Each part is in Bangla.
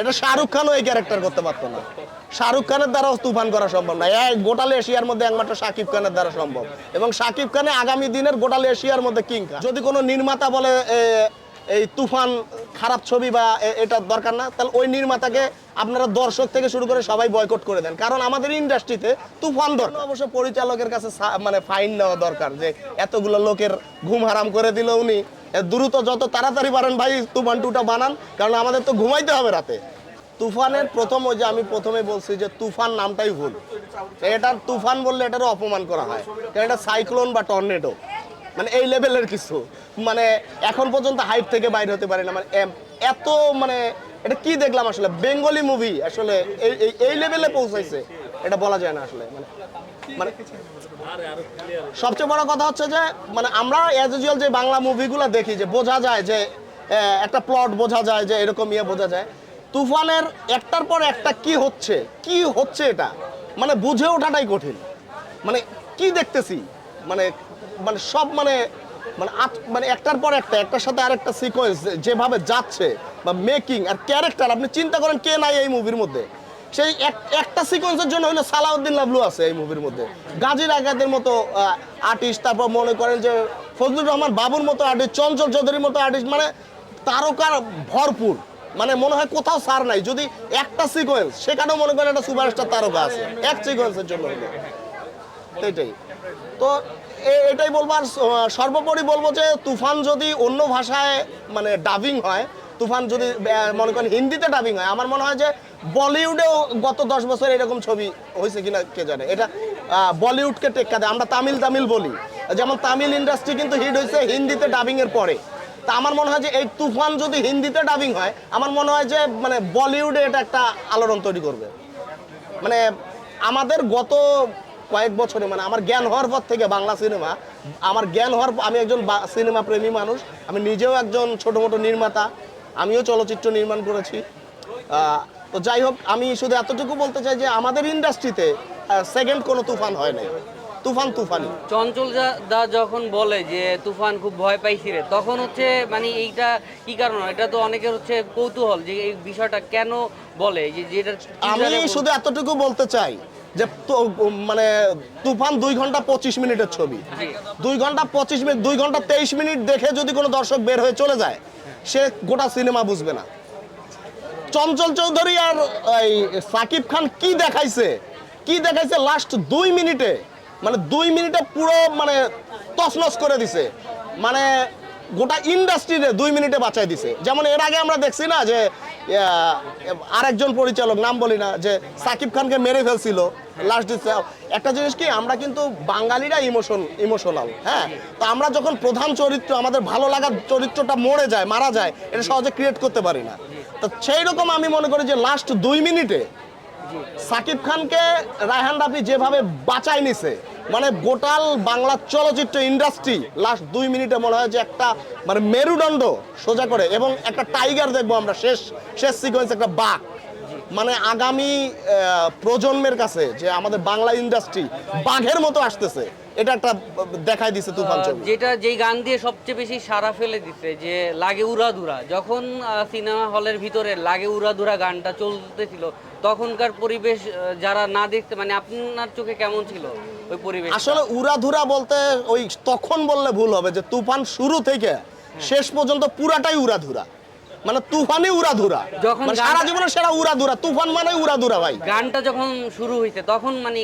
এটা শাহরুখ খানও এই ক্যারেক্টার করতে পারতো না। শাহরুখ খানের দ্বারাও তুফান করা সম্ভব না। এক গোটাল এশিয়ার মধ্যে একমাত্র শাকিব খানের দ্বারা সম্ভব। এবং শাকিব খানে আগামী দিনের গোটাল এশিয়ার মধ্যে কিং যদি কোনো নির্মাতা বলে এই তুফান, খারাপ ছবি বা এটা দরকার না। তাহলে ওই নির্মাতাকে আপনারা দর্শক থেকে শুরু করে সবাই বয়কট করে দেন। কারণ আমাদের ইন্ডাস্ট্রিতে তুফান দরকার অবশ্য পরিচালকের কাছে মানে ফাইন নেওয়া দরকার যে এতগুলো লোকের ঘুম হারাম করে দিল উনি। দ্রুত যত তাড়াতাড়ি পারেন ভাই, তুফান টুটা বানান, কারণ আমাদের তো ঘুমাইতে হবে রাতে। তুফানের প্রথম ওই যে আমি প্রথমে বলছি যে তুফান নামটাই ভুল। এটার তুফান বললে এটারও অপমান করা হয়। কারণ এটা সাইক্লোন বা টর্নেডো মানে এই লেভেলের কিছু। মানে এখন পর্যন্ত হাইট থেকে বাইরে হতে পারে না। মানে এত মানে এটা কি দেখলাম আসলে? বেঙ্গলি মুভি আসলে এই, এই- লেভেলে পৌঁছাইছে। এটা বলা যায় না আসলে। মানে মানে সবচেয়ে বড় কথা হচ্ছে যে মানে আমরা অ্যাজ ইউজুয়াল যে বাংলা মুভিগুলো দেখি যে বোঝা যায় যে একটা প্লট বোঝা যায় যে এরকম ইয়ে বোঝা যায়। তুফানের একটার পর একটা কি হচ্ছে? কি হচ্ছে এটা? মানে বুঝে ওঠাটাই কঠিন। মানে কি দেখতেছি? মানে মানে সব মানে মানে মানে একটার পর একটা, একটার সাথে আরেকটা সিকোয়েন্স যেভাবে যাচ্ছে বা মেকিং আর ক্যারেক্টার আপনি চিন্তা করেন কে নাই এই মুভির মধ্যে। সেই এক- একটা সিকোয়েন্সের জন্য হলো সালাউদ্দিন লাভলু আছে এই মুভির মধ্যে। গাজীর আগাদের মতো আর্টিস্ট তারপর মনে করেন যে ফজলুর রহমান বাবুর মতো আর্টিস্ট চঞ্চল চৌধুরীর মতো আর্টিস্ট মানে তারকার ভরপুর। মানে মনে হয় কোথাও সার নাই। যদি একটা সিকোয়েন্স সেখানেও মনে করেন একটা সুপারস্টার তারকা আছে। এক সিকোয়েন্সের জন্য হলো এটাই তো এটাই বলব আর সর্বোপরি বলব যে তুফান যদি অন্য ভাষায় মানে ডাবিং হয়, তুফান যদি মনে করেন হিন্দিতে ডাবিং হয়, আমার মনে হয় যে বলিউডেও গত দশ বছর এরকম ছবি হয়েছে কিনা কে জানে। এটা বলিউডকে টেক্কা দেয়। আমরা তামিল তামিল বলি। যেমন তামিল ইন্ডাস্ট্রি কিন্তু হিট হয়েছে হিন্দিতে ডাবিং এর পরে। তা আমার মনে হয় যে এই তুফান যদি হিন্দিতে ডাবিং হয়, আমার মনে হয় যে মানে বলিউডে এটা একটা আলোড়ন তৈরি করবে। মানে আমাদের গত কয়েক বছরে মানে আমার জ্ঞান হওয়ার পর থেকে বাংলা সিনেমা আমার জ্ঞান হওয়ার আমি একজন সিনেমা প্রেমী মানুষ আমি নিজেও একজন ছোট মোটো নির্মাতা আমিও চলচ্চিত্র নির্মাণ করেছি। তো যাই হোক আমি শুধু এতটুকু বলতে চাই যে আমাদের ইন্ডাস্ট্রিতে সেকেন্ড কোনো তুফান হয় নাই। তুফান তুফানি। চঞ্চল দা যখন বলে যে তুফান খুব ভয় পাইছি রে তখন হচ্ছে মানে এইটা কি কারণ? এটা তো অনেকের হচ্ছে কৌতূহল যে এই বিষয়টা কেন বলে? যে যেটা আমি শুধু এতটুকু বলতে চাই যে মানে তুফান দুই ঘণ্টা পঁচিশ মিনিটের ছবি। দুই ঘণ্টা পঁচিশ মিনিট, দুই ঘণ্টা তেইশ মিনিট দেখে যদি কোনো দর্শক বের হয়ে চলে যায়, সে গোটা সিনেমা বুঝবে না। চঞ্চল চৌধুরী আর এই সাকিব খান কি দেখাইছে? কি দেখাইছে লাস্ট দুই মিনিটে? মানে দুই মিনিটে পুরো মানে তছনছ করে দিছে। মানে গোটা ইন্ডাস্ট্রিতে দুই মিনিটে বাঁচাই দিছে। যেমন এর আগে আমরা দেখছি না যে আরেকজন পরিচালক, নাম বলি না, যে সাকিব খানকে মেরে ফেলছিল লাস্ট দিচ্ছে একটা জিনিস কি, আমরা কিন্তু বাঙালিরা ইমোশন, ইমোশনাল হ্যাঁ? তো আমরা যখন প্রধান চরিত্র, আমাদের ভালো লাগার চরিত্রটা মরে যায়, মারা যায়, এটা সহজে ক্রিয়েট করতে পারি না। তো সেই রকম আমি মনে করি যে লাস্ট দুই মিনিটে সাকিব খানকে রায়হান রাফি যেভাবে বাঁচাই নিছে মানে গোটাল বাংলা চলচ্চিত্র ইন্ডাস্ট্রি লাস্ট দুই মিনিটে মনে হয় যে একটা মানে মেরুদণ্ড সোজা করে এবং একটা টাইগার দেখব আমরা, শেষ শেষ সিকোয়েন্স একটা বাঘ। মানে আগামী প্রজন্মের কাছে যে আমাদের বাংলা ইন্ডাস্ট্রি বাঘের মতো আসতেছে। এটা একটা দেখাই দিছে তুফান ছবি। যেটা যেই গান দিয়ে সবচেয়ে বেশি সারা ফেলে দিছে যে লাগে উড়াধুরা যখন সিনেমা হলের ভিতরে লাগে উড়াধুরা গানটা চলতেছিল তখনকার পরিবেশ যারা না দেখতে মানে আপনার চোখে কেমন ছিল ওই পরিবেশ আসলে উড়াধুরা বলতে ওই তখন বললে ভুল হবে যে তুফান শুরু থেকে শেষ পর্যন্ত পুরাটাই উড়াধুরা মানে তুফানই উড়াধুরা। যখন মানে সারা জীবনে সেটা উড়াধুরা। তুফান মানে উড়াধুরা ভাই। গানটা যখন শুরু হয়েছে তখন মানে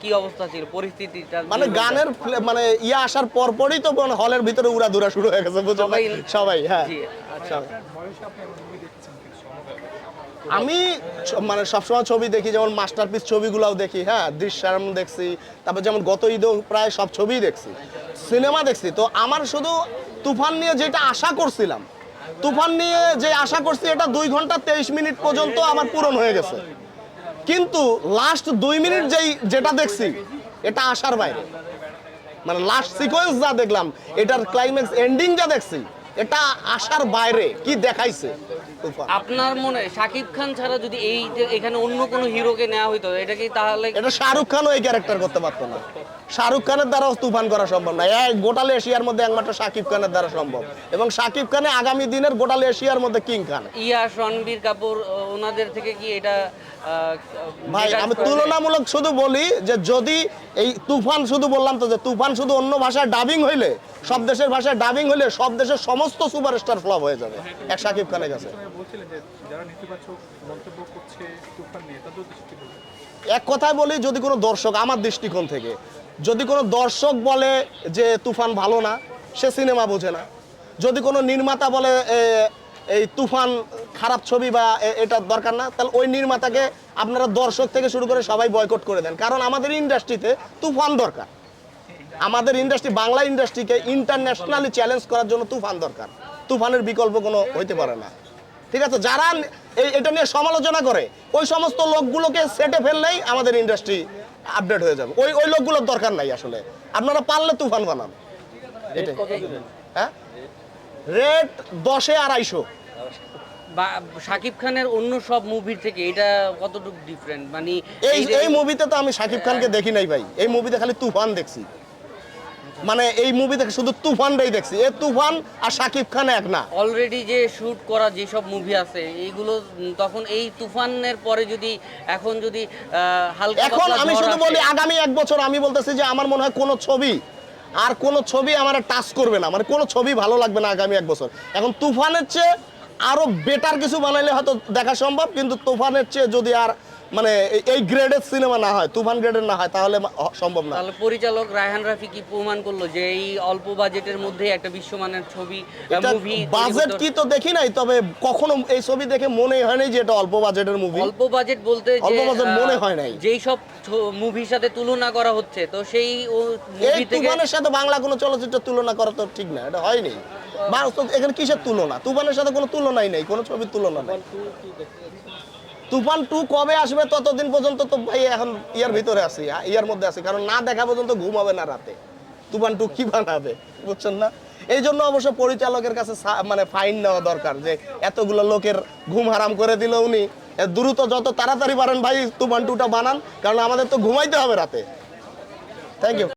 কি অবস্থা ছিল? পরিস্থিতিটা মানে গানের মানে ইয়ে আসার পর পরই তো মানে হলের ভিতরে উড়াধুরা শুরু হয়ে গেছে বুঝো ভাই? সবাই- হ্যাঁ। জি আচ্ছা। আমি মানে সবসময় ছবি দেখি যেমন মাস্টারপিস ছবিগুলোও দেখি হ্যাঁ দৃশ্যারম দেখছি তারপর যেমন গত ঈদেও প্রায় সব ছবিই দেখছি সিনেমা দেখছি। তো আমার শুধু তুফান নিয়ে যেটা আশা করছিলাম তুফান নিয়ে যে আশা করছি এটা দুই ঘণ্টা তেইশ মিনিট পর্যন্ত আমার পূরণ হয়ে গেছে। কিন্তু লাস্ট দুই মিনিট যেই যেটা দেখছি, এটা আসার বাইরে। মানে লাস্ট সিকোয়েন্স যা দেখলাম, এটার ক্লাইম্যাক্স এন্ডিং যা দেখছি এটা আশার বাইরে। কি দেখাইছে? আপনার মনে শাকিব খান ছাড়া যদি এই এখানে অন্য কোনো হিরোকে নেওয়া হইতো এটা কি তাহলে এটা শাহরুখ খানও এই ক্যারেক্টার করতে পারতো না। শাহরুখ খানের দ্বারাও তুফান করা সম্ভব না। এক গোটাল এশিয়ার মধ্যে একমাত্র শাকিব খানের দ্বারা সম্ভব। এবং শাকিব খানে আগামী দিনের গোটাল এশিয়ার মধ্যে কিং খান। ইয়া রণবীর কাপুর ওনাদের থেকে কি এটা ভাই আমি তুলনামূলক শুধু বলি যে যদি এই তুফান শুধু বললাম তো যে তুফান শুধু অন্য ভাষায় ডাবিং হইলে সব দেশের ভাষায় ডাবিং হইলে সব দেশের সমস্ত সুপারস্টার ফ্লপ হয়ে যাবে। এক সাকিব খানের কাছে। আপনারা বলছিলেন যে যারা নেতিবাচক মন্তব্য করছে তুফান নিয়ে তাদের উদ্দেশ্যে কি বলবেন এক কথায় বলি যদি কোনো দর্শক আমার দৃষ্টিকোণ থেকে যদি কোনো দর্শক বলে যে তুফান ভালো না সে সিনেমা বোঝে না। যদি কোনো নির্মাতা বলে এই তুফান খারাপ ছবি বা এটা দরকার না। তাহলে ওই নির্মাতাকে আপনারা দর্শক থেকে শুরু করে সবাই বয়কট করে দেন। কারণ আমাদের ইন্ডাস্ট্রিতে তুফান দরকার। আমাদের ইন্ডাস্ট্রি বাংলা ইন্ডাস্ট্রিকে ইন্টারন্যাশনালি চ্যালেঞ্জ করার জন্য তুফান দরকার। তুফানের বিকল্প কোনো হইতে পারে না। ঠিক আছে? যারা এই এটা নিয়ে সমালোচনা করে ওই সমস্ত লোকগুলোকে সেটে ফেললেই আমাদের ইন্ডাস্ট্রি আপডেট হয়ে যাবে। ওই ওই লোকগুলোর দরকার নাই আসলে। আপনারা পারলে তুফান বানান। এটাই। হ্যাঁ? রেট দশে আড়াইশো। শাকিব খানের অন্য সব মুভির থেকে এটা কতটুকু ডিফারেন্ট মানে এই এই মুভিতে তো আমি শাকিব খানকে দেখি নাই ভাই। এই মুভিতে খালি তুফান দেখছি। মানে এই মুভিতে শুধু তুফানটাই দেখছি। এ তুফান আর শাকিব খান এক না। অলরেডি যে শুট করা যেসব মুভি আছে এইগুলো তখন এই তুফানের পরে যদি এখন যদি হালকা এখন আমি শুধু বলি আগামী এক বছর আমি বলতেছি যে আমার মনে হয় কোনো ছবি আর কোনো ছবি আমার টাচ করবে না। মানে কোনো ছবি ভালো লাগবে না আগামী এক বছর। এখন তুফানের চেয়ে আরও বেটার কিছু বানাইলে হয়তো দেখা সম্ভব কিন্তু তোফানের চেয়ে যদি আর মানে এই- গ্রেডের সিনেমা না হয় তুফান গ্রেডের না হয় তাহলে সম্ভব না। তাহলে পরিচালক রায়হান রাফি কি প্রমাণ করল যে এই অল্প বাজেটের মধ্যে একটা বিশ্বমানের ছবি মুভি বাজেট কি তো দেখি নাই তবে কখনো এই ছবি দেখে মনে হয়নি যে এটা অল্প বাজেটের মুভি অল্প বাজেট বলতে যে অল্প আহ, মনে হয় নাই। যেই সব মুভির সাথে তুলনা করা হচ্ছে তো সেই মুভি থেকে তুফানের সাথে বাংলা কোনো চলচ্চিত্র তুলনা করা তো ঠিক না এটা হয়নি। এখানে কিসের তুলনা? তুফানের সাথে কোনো তুলনাই নেই কোনো ছবির তুলনা নেই। তুফান টু কবে আসবে ততদিন পর্যন্ত তো ভাই এখন ইয়ার ভিতরে আছি ইয়ার মধ্যে আছি। কারণ না দেখা পর্যন্ত ঘুম হবে না রাতে। তুফান টু কি বানাবে, বুঝছেন না? এই জন্য অবশ্য পরিচালকের কাছে মানে ফাইন নেওয়া দরকার যে এতগুলো লোকের ঘুম হারাম করে দিল উনি। দ্রুত যত তাড়াতাড়ি পারেন ভাই তুফান টুটা বানান, কারণ আমাদের তো ঘুমাইতে হবে রাতে। Thank you